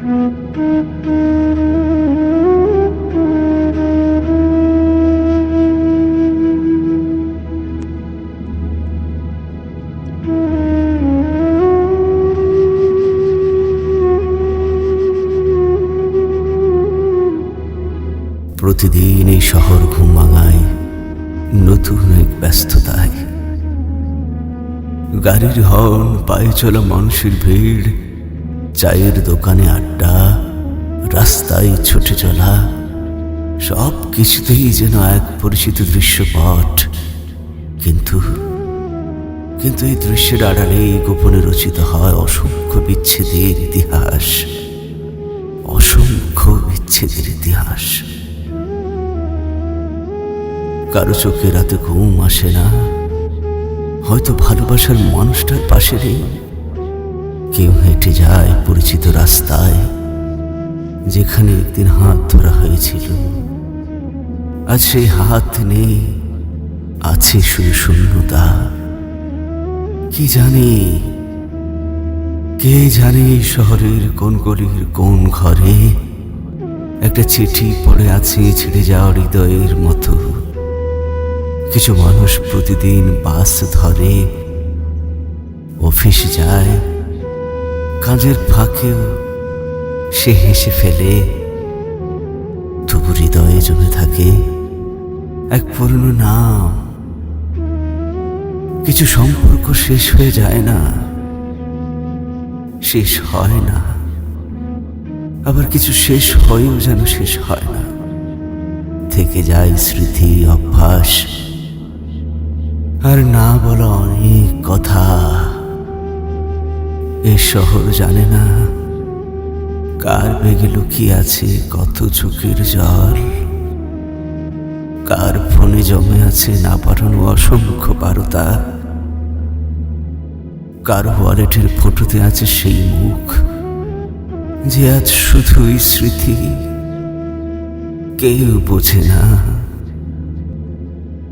প্রতিদিন এই শহর ঘুম ভাঙায় নতুন এক ব্যস্ততায়। গাড়ির হর্ন পায়ে চলা মানুষের ভিড় চায়ের দোকানে আড্ডা, রাস্তায় ছুটে চলা, সব কিছুতেই যেন এক পরিচিত দৃশ্যপট। কিন্তু কিন্তু এই দৃশ্যের আড়ালে গোপনে রচিত হয় অসংখ্য বিচ্ছেদের ইতিহাস। অসংখ্য বিচ্ছেদের ইতিহাস। কারও চোখে রাতে ঘুম আসে না। হয়তো ভালোবাসার মানুষটার পাশে নেই। কেউ হেঁটে যায় পরিচিত রাস্তায়, যেখানে একদিন হাত ধরা হয়েছিল। আজ সেই হাত নেই, আছে শুধু শূন্যতা। কি জানি, কে জানে শহরের কোন গলির কোন ঘরে একটা চিঠি পড়ে আছে ছিঁড়ে যাওয়া হৃদয়ের মতো। কিছু মানুষ প্রতিদিন বাস ধরে, অফিস যায় কাজের ফাঁকেও সে হেসে ফেলে। তবু হৃদয়ে জমে থাকে এক পুরনো নাম। কিছু সম্পর্ক শেষ হয়ে যায় না। শেষ হয় না। আবার কিছু শেষ হয়েও যেন শেষ হয় না। থেকে যায় স্মৃতি, অভ্যাস। আর না বলা অনেক কথা। এ শহর জানে না। কার বেগে লুকিয়ে আছে কত চোখের জল। কার ফোনে জমে আছে না পাঠানো অসংখ্য বারতা। কার ওয়ালেটের ফটোতে আছে সেই মুখ। যে আজ শুধুই স্মৃতি। কেউ বোঝে না।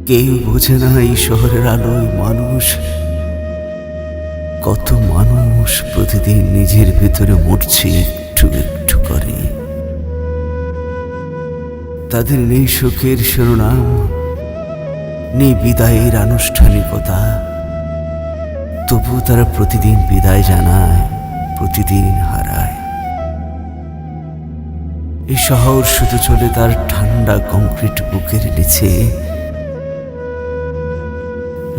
কেউ বোঝে না এই শহরের আলোয় মানুষ প্রতিদিন নিজের ভেতরে মরছে একটু একটু করে। তাদের নেই সুখের শিরোনাম, নেই বিদায়ের আনুষ্ঠানিকতা। তবু তারা প্রতিদিন বিদায় জানায়, প্রতিদিন হারায়। এই শহর শুধু চলে তার ঠান্ডা কংক্রিট বুকের নিচে।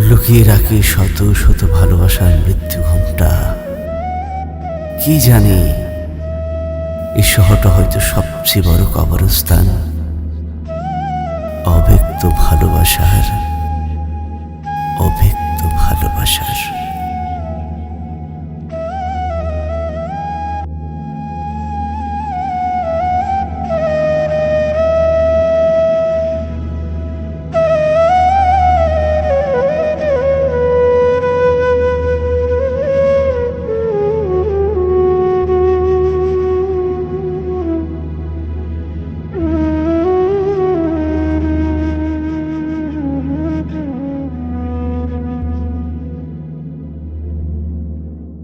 লুকিয়ে রাখে শত শত ভালোবাসার মৃত্যু ঘণ্টা কি জানি? এই শহরটা হয়তো সবচেয়ে বড় কবরস্থান। অব্যক্ত ভালোবাসার